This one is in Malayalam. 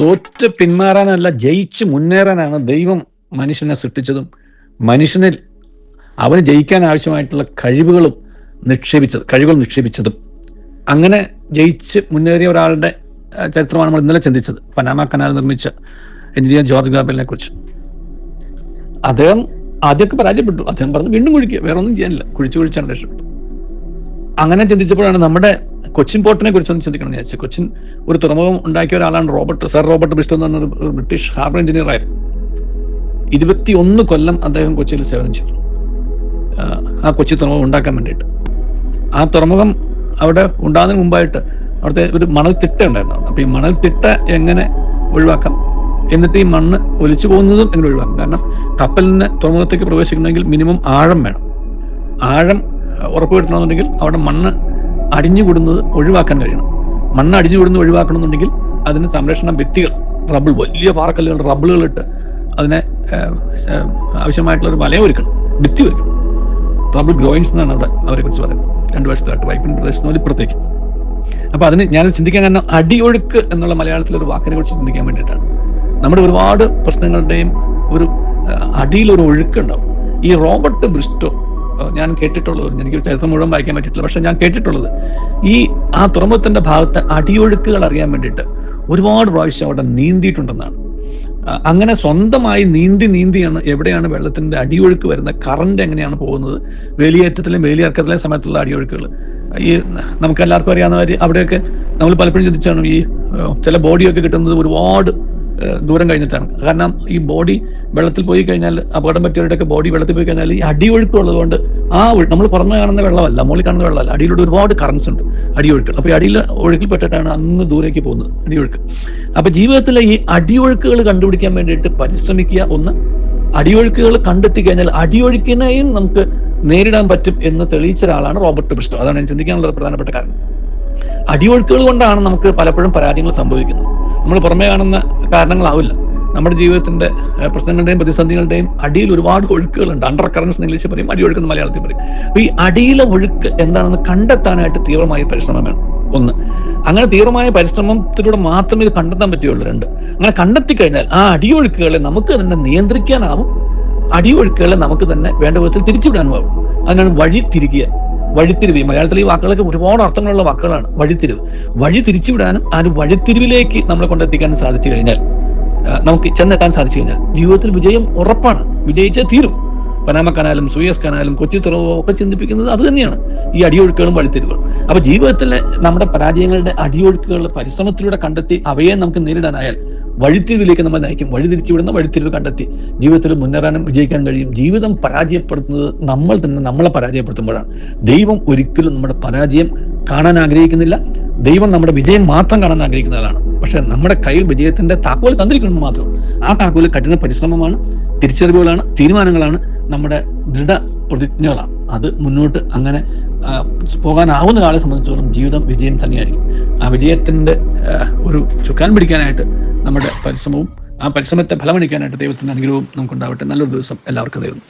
തോറ്റ് പിന്മാറാനല്ല ജയിച്ച് മുന്നേറാനാണ് ദൈവം മനുഷ്യനെ സൃഷ്ടിച്ചതും. മനുഷ്യനിൽ അവന് ജയിക്കാൻ ആവശ്യമായിട്ടുള്ള കഴിവുകളും നിക്ഷേപിച്ചത് കഴിവുകൾ നിക്ഷേപിച്ചതും. അങ്ങനെ ജയിച്ച് മുന്നേറിയ ഒരാളുടെ ചരിത്രമാണ് നമ്മൾ ഇന്നലെ ചിന്തിച്ചത്. പനാമ കനാൽ നിർമ്മിച്ച എഞ്ചിനീയർ ജോർജ് ഗാബലിനെ കുറിച്ച്. അദ്ദേഹം ആദ്യമൊക്കെ പരാജയപ്പെട്ടു. അദ്ദേഹം പറഞ്ഞു വീണ്ടും കുഴിക്കുക വേറെ ഒന്നും ചെയ്യാനില്ല. കുഴിച്ചു കുഴിച്ചാണ് രക്ഷപ്പെട്ടു അങ്ങനെ ചിന്തിച്ചപ്പോഴാണ് നമ്മുടെ കൊച്ചിൻ പോർട്ടിനെ കുറിച്ച് ഒന്ന് ചിന്തിക്കണം വിചാരിച്ചു. കൊച്ചിൻ ഒരു തുറമുഖം ഉണ്ടാക്കിയ ഒരാളാണ് റോബർട്ട് സർ റോബർട്ട് ബ്രിസ്റ്റോ എന്ന് പറഞ്ഞ ബ്രിട്ടീഷ് ഹാർബർ എഞ്ചിനീയർ ആയിരുന്നു. ഇരുപത്തി ഒന്ന് കൊല്ലം അദ്ദേഹം കൊച്ചിയിൽ സേവനം ചെയ്തു. ആ, കൊച്ചി തുറമുഖം ഉണ്ടാക്കാൻ വേണ്ടിയിട്ട്. ആ തുറമുഖം അവിടെ ഉണ്ടാകുന്നതിന് മുമ്പായിട്ട് അവിടുത്തെ ഒരു മണൽത്തിട്ട തിട്ട ഉണ്ടായിരുന്നു. അപ്പൊ ഈ മണൽത്തിട്ട തിട്ട എങ്ങനെ ഒഴിവാക്കാം? എന്നിട്ട് ഈ മണ്ണ് ഒലിച്ചു പോകുന്നതും എങ്ങനെ ഒഴിവാക്കാം? കാരണം കപ്പലിന് തുറമുഖത്തേക്ക് പ്രവേശിക്കണമെങ്കിൽ മിനിമം ആഴം വേണം. ആഴം ഉറപ്പുവരുത്തണമെന്നുണ്ടെങ്കിൽ അവിടെ മണ്ണ് അടിഞ്ഞുകൂടുന്നത് ഒഴിവാക്കാൻ കഴിയണം. മണ്ണ് അടിഞ്ഞുകൂടുന്നത് ഒഴിവാക്കണമെന്നുണ്ടെങ്കിൽ അതിന് സംരക്ഷണം ഭിത്തികൾ റബ്ബിൾ വലിയ പാറക്കല്ലുകൾ റബ്ബിളുകൾ ഇട്ട് അതിനെ ആവശ്യമായിട്ടുള്ള ഒരു വലയം ഒരുക്കണം. ഭിത്തി ഒരുക്കണം. റബ്ബിൾ ഗ്രോയിങ്സ് എന്നാണ് അവിടെ അവരെ കുറിച്ച് പറയുന്നത്. രണ്ട് വശത്തായിട്ട് വൈപ്പിൻ പ്രദേശത്ത് നിന്ന് ഇപ്പുറത്തേക്ക്. അപ്പൊ അതിന് ഞാൻ ചിന്തിക്കാൻ കാരണം അടിയൊഴുക്ക് എന്നുള്ള മലയാളത്തിലെ ഒരു വാക്കിനെ കുറിച്ച് ചിന്തിക്കാൻ വേണ്ടിയിട്ടാണ്. നമ്മുടെ ഒരുപാട് പ്രശ്നങ്ങളുടെയും ഒരു അടിയിൽ അടിയിലൊരു ഒഴുക്കുണ്ടാവും ഈ റോബർട്ട് ബ്രിസ്റ്റോ ഞാൻ കേട്ടിട്ടുള്ളത്. എനിക്ക് ചരിത്രം മുഴുവൻ വായിക്കാൻ പറ്റിയിട്ടില്ല. പക്ഷെ ഞാൻ കേട്ടിട്ടുള്ളത് ഈ ആ തുറമുഖത്തിന്റെ ഭാഗത്ത് അടിയൊഴുക്കുകൾ അറിയാൻ വേണ്ടിയിട്ട് ഒരുപാട് പ്രാവശ്യം അവിടെ നീന്തിയിട്ടുണ്ടെന്നാണ്. അങ്ങനെ സ്വന്തമായി നീന്തി നീന്തിയാണ് എവിടെയാണ് വെള്ളത്തിന്റെ അടിയൊഴുക്ക് വരുന്ന കറണ്ട് എങ്ങനെയാണ് പോകുന്നത് വേലിയേറ്റത്തിലും വേലിയിറക്കത്തിലെ സമയത്തുള്ള അടിയൊഴുക്കുകൾ. ഈ നമുക്ക് എല്ലാവർക്കും അറിയാവുന്ന അവിടെയൊക്കെ നമ്മൾ പലപ്പോഴും ചിന്തിച്ചാണ് ഈ ചില ബോഡിയൊക്കെ കിട്ടുന്നത് ഒരുപാട് ദൂരം കഴിഞ്ഞിട്ടാണ്. കാരണം ഈ ബോഡി വെള്ളത്തിൽ പോയി കഴിഞ്ഞാൽ അപകടം പറ്റിയവരുടെയൊക്കെ ബോഡി വെള്ളത്തിൽ പോയി കഴിഞ്ഞാൽ ഈ അടിയൊഴുക്ക് ഉള്ളതുകൊണ്ട് ആ നമ്മൾ പുറമെ കാണുന്ന വെള്ളമല്ല മുകളിൽ കാണുന്ന വെള്ളമല്ല. അടിയിലൂടെ ഒരുപാട് കറൻസ് ഉണ്ട് അടിയൊഴുക്ക്. അപ്പൊ ഈ അടിയിൽ ഒഴുക്കിൽ പെട്ടിട്ടാണ് അങ്ങ് ദൂരേക്ക് പോകുന്നത് അടിയൊഴുക്ക്. അപ്പൊ ജീവിതത്തിലെ ഈ അടിയൊഴുക്കുകൾ കണ്ടുപിടിക്കാൻ വേണ്ടിയിട്ട് പരിശ്രമിക്കുക. ഒന്ന് അടിയൊഴുക്കുകൾ കണ്ടെത്തി കഴിഞ്ഞാൽ അടിയൊഴുക്കിനെയും നമുക്ക് നേരിടാൻ പറ്റും എന്ന് തെളിയിച്ച ഒരാളാണ് റോബർട്ട് ബ്രിസ്റ്റോ അതാണ് ഞാൻ ചിന്തിക്കാനുള്ള പ്രധാനപ്പെട്ട കാരണം. അടിയൊഴുക്കുകൾ കൊണ്ടാണ് നമുക്ക് പലപ്പോഴും പരാജയങ്ങൾ സംഭവിക്കുന്നത്. നമ്മൾ പുറമേ കാണുന്ന കാരണങ്ങളാവില്ല. നമ്മുടെ ജീവിതത്തിന്റെ പ്രശ്നങ്ങളുടെയും പ്രതിസന്ധികളുടെയും അടിയിൽ ഒരുപാട് ഒഴുക്കുകളുണ്ട്. അണ്ടർ കറൻസ് ഇംഗ്ലീഷിൽ പറയും അടി എന്ന് മലയാളത്തിൽ പറയും. അപ്പൊ ഈ അടിയിലെ ഒഴുക്ക് എന്താണെന്ന് കണ്ടെത്താനായിട്ട് തീവ്രമായ പരിശ്രമം വേണം. ഒന്ന്. അങ്ങനെ തീവ്രമായ പരിശ്രമത്തിലൂടെ മാത്രമേ ഇത് കണ്ടെത്താൻ പറ്റുകയുള്ളൂ. രണ്ട്. അങ്ങനെ കണ്ടെത്തി കഴിഞ്ഞാൽ ആ അടിയൊഴുക്കുകളെ നമുക്ക് തന്നെ നിയന്ത്രിക്കാനാവും. അടിയൊഴുക്കുകളെ നമുക്ക് തന്നെ വേണ്ട വിധത്തിൽ തിരിച്ചുവിടാനുമാവും. അതിനാണ് വഴി തിരിക്കുക വഴിത്തിരിവ്. മലയാളത്തിൽ ഈ വാക്കുകളൊക്കെ ഒരുപാട് അർത്ഥങ്ങളുള്ള വാക്കുകളാണ്. വഴിത്തിരിവ്. വഴി തിരിച്ചുവിടാനും ആ ഒരു വഴിത്തിരിവിലേക്ക് നമ്മളെ കൊണ്ടെത്തിക്കാൻ സാധിച്ചു കഴിഞ്ഞാൽ നമുക്ക് ചെന്നെത്താൻ സാധിച്ചു കഴിഞ്ഞാൽ ജീവിതത്തിൽ വിജയം ഉറപ്പാണ്. വിജയിച്ചേ തീരും. പനാമ കനാലും സുയസ് കനാലും കൊച്ചി തുറവോ ഒക്കെ ചിന്തിപ്പിക്കുന്നത് അത് തന്നെയാണ്. ഈ അടിയൊഴുക്കുകളും വഴിത്തിരിവുകളും. അപ്പൊ ജീവിതത്തിലെ നമ്മുടെ പരാജയങ്ങളുടെ അടിയൊഴുക്കുകൾ പരിശ്രമത്തിലൂടെ കണ്ടെത്തി അവയെ നമുക്ക് നേരിടാനായാൽ വഴിത്തിരിവിലേക്ക് നമ്മൾ നയിക്കും. വഴി തിരിച്ചുവിടുന്ന വഴിത്തിരിവ് കണ്ടെത്തി. ജീവിതത്തിൽ മുന്നേറാനും വിജയിക്കാൻ കഴിയും. ജീവിതം പരാജയപ്പെടുത്തുന്നത് നമ്മൾ തന്നെ നമ്മളെ പരാജയപ്പെടുത്തുമ്പോഴാണ്. ദൈവം ഒരിക്കലും നമ്മുടെ പരാജയം കാണാൻ ആഗ്രഹിക്കുന്നില്ല. ദൈവം നമ്മുടെ വിജയം മാത്രം കാണാൻ ആഗ്രഹിക്കുന്നതാണ് പക്ഷെ നമ്മുടെ കയ്യിൽ വിജയത്തിന്റെ താക്കോൽ തന്നിരിക്കുന്നത് മാത്രം. ആ താക്കോൽ കഠിന പരിശ്രമമാണ് തിരിച്ചറിവുകളാണ് തീരുമാനങ്ങളാണ് നമ്മുടെ ദൃഢ പ്രതിജ്ഞകളാണ് അത് മുന്നോട്ട് അങ്ങനെ പോകാനാവുന്ന ഒരാളെ സംബന്ധിച്ചോളം ജീവിതം വിജയം തന്നെയായിരിക്കും. ആ വിജയത്തിന്റെ ഒരു ചുക്കാൻ പിടിക്കാനായിട്ട് നമ്മുടെ പരിശ്രമവും ആ പരിശ്രമത്തെ ഫലമണിക്കാനായിട്ട് ദൈവത്തിന്റെ അനുഗ്രഹവും നമുക്കുണ്ടാവട്ടെ. നല്ലൊരു ദിവസം എല്ലാവർക്കും നേരുന്നു